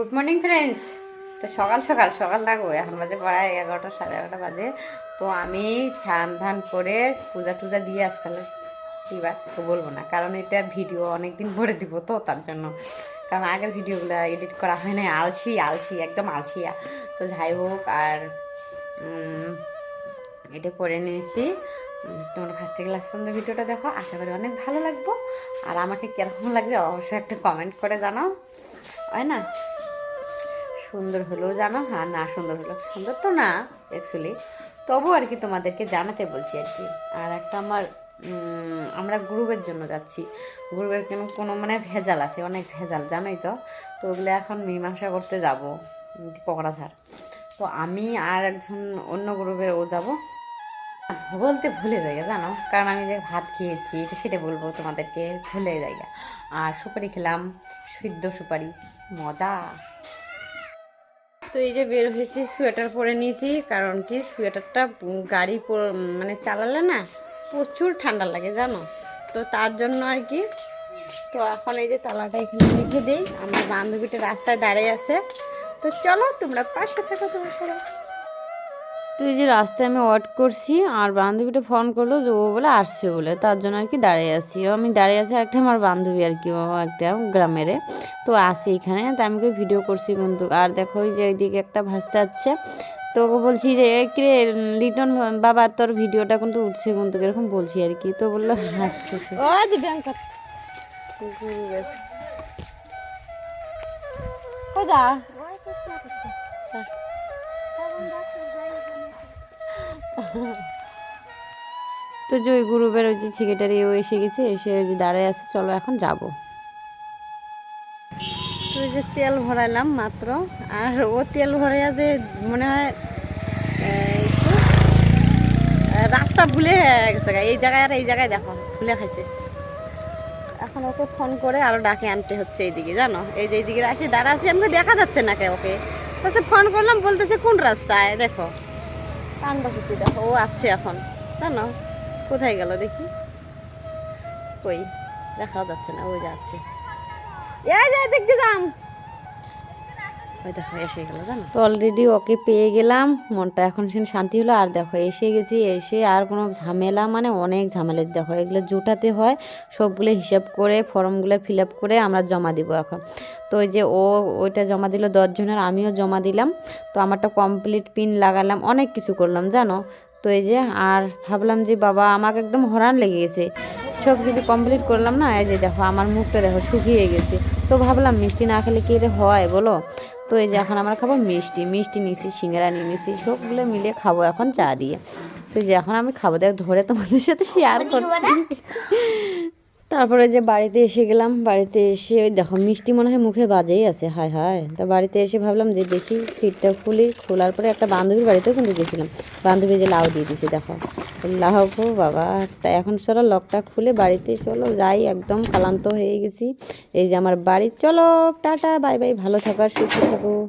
Good morning friends তো সকাল সকাল সকাল লাগবো এখন বাজে প্রায় এগারোটা, সাড়ে এগারোটা বাজে। তো আমি ছান ধান করে পূজা টুজা দিয়ে আজকাল কী তো বলব না, কারণ এটা ভিডিও অনেক দিন পরে দিব তো, তার জন্য। কারণ আগের ভিডিওগুলো এডিট করা হয় না আলসি আলসি, একদম আলসিয়া। তো যাই হোক, আর এটা করে নিয়েছি। তোমরা ফার্স্ট ক্লাস পর্যন্ত ভিডিওটা দেখো, আশা করি অনেক ভালো লাগবো। আর আমাকে কীরকম লাগছে, অবশ্যই একটা কমেন্ট করে জানাও। হয় না? সুন্দর হলেও জানো? হ্যাঁ না সুন্দর হলো, সুন্দর তো না অ্যাকচুয়ালি তবু আর কি তোমাদেরকে জানাতে বলছি আর কি। আর একটা আমার আমরা গ্রুপের জন্য যাচ্ছি। গ্রুপের কোনো কোনো মানে ভেজাল আছে, অনেক ভেজাল, জানোই তো। তো ওগুলো এখন মীমাংসা করতে যাব পকড়াঝাড় তো আমি আর একজন অন্য গ্রুপের ও যাব। বলতে ভুলে যাই, জানো? কারণ আমি যে ভাত খেয়েছি সেটা বলব তোমাদেরকে, ভুলে যাই। আর সুপারি খেলাম, সিদ্ধ সুপারি, মজা। তো এই যে বের হয়েছি সোয়েটার পরে নিয়েছি, কারণ কি সোয়েটারটা গাড়ি মানে চালালে না প্রচুর ঠান্ডা লাগে, জানো? তো তার জন্য আর কি, তো এখন এই যে তালাটা এখানে রেখে দিই। আমার বান্ধবীটা রাস্তায় দাঁড়িয়ে আছে। তো চলো তোমরা পাশে থাকো তোমার সাথে তো এই যে রাস্তায় আমি ওয়েট করছি আর বান্ধবীটা ফোন করল যে ও বলে আসছে বলে তার জন্য আর কি দাঁড়িয়ে আছি। ও আমি দাঁড়িয়ে আছি একটা আমার বান্ধবী আর কি ও একটা গ্রামের। তো আসি এখানে তো আমি ভিডিও করছি কিন্তু। আর দেখো ওই যে ওইদিকে একটা ভাসতে যাচ্ছে তো ওকে বলছি যে "এ কিরে লিটন বাবা তোর ভিডিওটা কিন্তু উঠছে কিন্তু। এরকম বলছি আর কি। তো বলল হাসতেছে। ও যে। তো যে ওই গ্রুপের ওই যে সেক্রেটারি ও এসে গেছে, এসে ওই যে দাঁড়ায় আছে, চলো এখন যাব। তো ওই যে তেল ভরাইলাম মাত্র, আর ও তেল ভরাইয়া যে মনে হয় রাস্তা ভুলে গেছে এই জায়গায় আর এই জায়গায় দেখো, ভুলে খাইছে। এখন ওকে ফোন করে আরও ডাকে আনতে হচ্ছে এইদিকে, জানো? এই যে এইদিকে আসি দাঁড়া আছি, আমাকে দেখা যাচ্ছে না কে ওকে। ফোন করলাম, বলতেছে, কোন রাস্তায়? দেখো। কান্দা কুচি দেখো ও আছে এখন। জানো কোথায় গেল দেখি। কই, দেখাও যাচ্ছে না ও যাচ্ছে এই যে, দেখতে যাম দেখো, এসে গেল অলরেডি ওকে পেয়ে গেলাম, মনটা এখন শুনে শান্তি হলো। আর দেখো, এসে গেছি, এসে আর কোনো ঝামেলা মানে অনেক ঝামেলা, দেখো, এগুলো জোটাতে হয়। সবগুলো হিসাব করে, ফর্মগুলো ফিল আপ করে আমরা জমা দিব এখন। তো ওই যে ও, ওইটা জমা দিল দশজনের আমিও জমা দিলাম। তো আমারটা কমপ্লিট পিন লাগালাম, অনেক কিছু করলাম, জানো? তো এই যে, আর ভাবলাম যে, বাবা, আমাকে একদম হরান লেগে গেছে। সব কিছু কমপ্লিট করলাম না, এই যে দেখো, আমার মুখটা দেখো শুকিয়ে গেছে। তো ভাবলাম, মিষ্টি না খেলে কি রে হয়, বলো? তো এই যে এখন আমরা খাব মিষ্টি। মিষ্টি নিয়েছি সিঙ্গারা নিয়ে নিয়েছি সবগুলো মিলিয়ে খাব এখন চা দিয়ে। তো যে এখন আমি খাব দেখ ধরে তোমাদের সাথে শেয়ার করছি। তারপরে যে বাড়িতে এসে গেলাম বাড়িতে এসে ওই দেখো মিষ্টি মনে হয় মুখে বাজেই আছে হায় হায়। তা বাড়িতে এসে ভাবলাম যে দেখি ফিটটা খুলি খোলার পরে একটা বান্ধবীর বাড়িতেও কিন্তু গেছিলাম। বান্ধবী যে লাউ দিয়ে দিছে দেখো। গো বাবা। তা এখন চলো, লকটা খুলে বাড়িতে চলো। যাই, একদম ক্লান্ত হয়ে গেছি। এই যে আমার বাড়ি, চলো, টাটা, বাই বাই, ভালো থাকার সুস্থ থাকো।